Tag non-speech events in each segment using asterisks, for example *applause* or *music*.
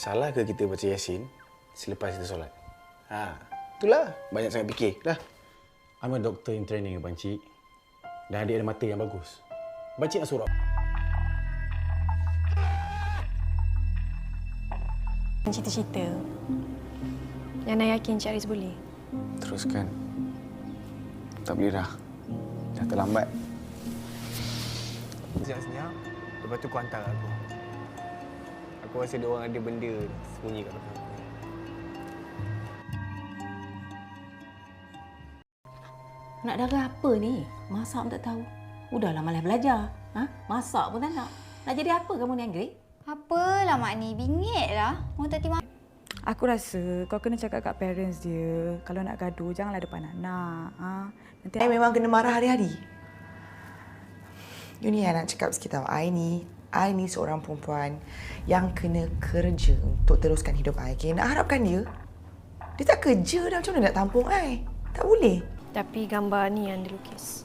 Salah ke kita baca Yasin selepas kita solat? Ha, itulah. Banyak sangat fikir. Dah. I'm a doctor in training, Abang Cik. Dan adik ada mata yang bagus. Abang Cik nak surau. Cerita-cerita yang nak yakin Cik Aris boleh. Teruskan. Tak boleh dah. Dah terlambat. Senyap-senyap. Lepas tu kau hantar aku. Aku rasa dia orang ada benda sembunyi kat belakang aku. Nak darah apa ni? Masak pun tak tahu. Udahlah malas belajar. Ha? Masak pun tak nak. Nak jadi apa kamu ni, Anggrek? Apalah mak ni, bingit lah. Orang tak terima. Aku rasa kau kena cakap kat parents dia kalau nak gaduh janganlah depan anak. Ha? Nanti I memang kena marah hari-hari. You ni I nak cakap sikit tau. I ni, I ni seorang perempuan yang kena kerja untuk teruskan hidup I. Okay? Nak harapkan dia, dia tak kerja dah macam mana nak tampung I? Tak boleh. Tapi gambar ni yang dilukis.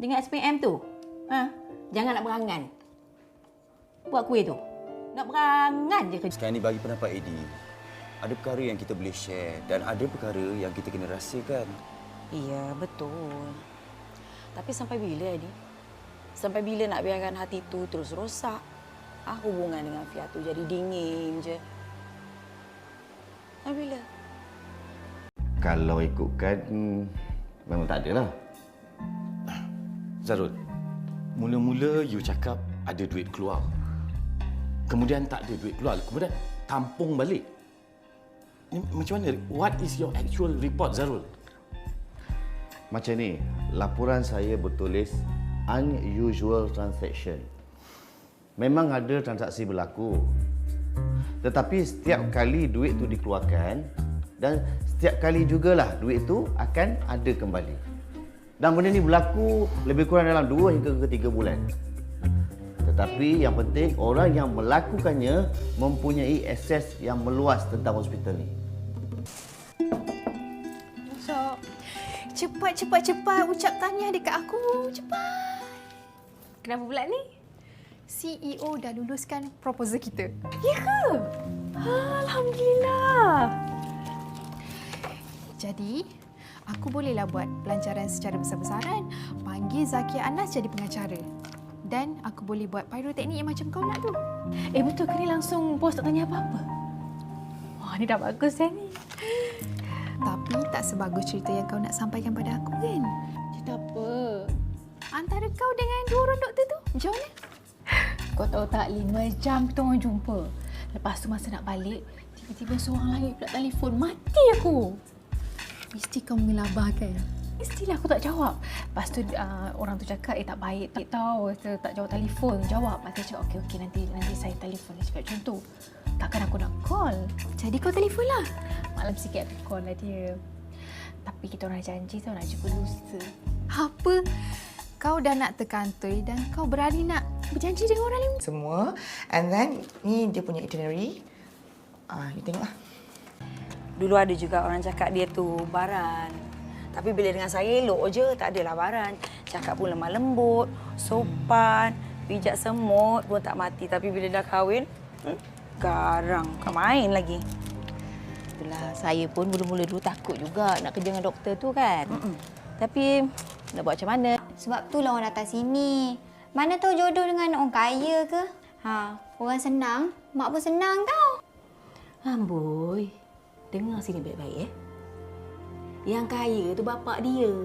Dengan SPM tu. Ha? Jangan nak berangan. Buat kuih tu. Nak berangan je kerja. Sekarang ni bagi pendapat Eddie, ada perkara yang kita boleh share dan ada perkara yang kita kena rahsiakan. Iya, betul. Tapi sampai bila ni? Sampai bila nak biarkan hati tu terus rosak? Ah, hubungan dengan Fia tu jadi dingin je. Sampai bila? Kalau ikutkan, memang tak ada lah. Zarul, mula-mula you cakap ada duit keluar. Kemudian tak ada duit keluar. Kemudian tampung balik. Macam mana? What is your actual report, Zarul? Macam ni, laporan saya bertulis unusual transaction. Memang ada transaksi berlaku. Tetapi setiap kali duit tu dikeluarkan dan setiap kali jugalah duit tu akan ada kembali. Dan benda ni berlaku lebih kurang dalam 2 hingga ke 3 bulan. Tetapi yang penting orang yang melakukannya mempunyai akses yang meluas tentang hospital ni. So, cepat, cepat, cepat ucap tahniah dekat aku. Cepat. Kenapa pula ni? CEO dah luluskan proposal kita. Ya ke? Alhamdulillah. Jadi, aku bolehlah buat pelancaran secara besar-besaran. Panggil Zakia Anas jadi pengacara. Dan aku boleh buat pyroteknik yang macam kau nak tu. Eh betul ke ni langsung bos tak tanya apa-apa? Wah ni dah bagus dah ni. Tapi tak sebagus cerita yang kau nak sampaikan pada aku kan? Cerita apa? Antara kau dengan dua orang doktor tu, macam *laughs* mana? Kau tahu tak lima jam kita orang jumpa. Lepas tu masa nak balik, tiba-tiba seorang lagi pula telefon. Mati aku. Mesti kau mengelabahkan. Mestilah aku tak jawab. Lepas tu uh, orang tu cakap, eh tak baik, tak tahu. Kata, tak jawab telefon. Jawab. Tu cakap, okey, okey nanti nanti saya telefon. Dia cakap macam tu. Takkan aku nak call. Jadi kau telefon lah. Malam sikit aku call lah dia. Tapi kita orang janji tau nak jumpa lusa. Apa? Kau dah nak terkantoi dan kau berani nak berjanji dengan orang lain. Semua. And then, ni dia punya itinerary. Ah, you tengoklah. Dulu ada juga orang cakap dia tu baran. Tapi bila dengan saya elok je, tak adalah baran. Cakap pun lemah lembut, sopan, pijak semut pun tak mati. Tapi bila dah kahwin, hmm, garang. Bukan main lagi. Itulah, saya pun mula-mula dulu takut juga nak kerja dengan doktor tu kan. Mm-mm. Tapi nak buat macam mana? Sebab tu lah orang datang sini. Mana tahu jodoh dengan orang kaya ke? Ha, orang senang, mak pun senang tau. Amboi, dengar sini baik-baik eh. Yang kaya tu bapak dia.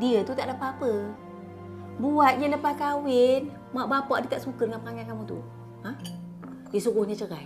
Dia tu tak ada apa-apa. Buat je lepas kahwin, mak bapak dia tak suka dengan perangai kamu tu. Ha? Dia suruhnya cerai.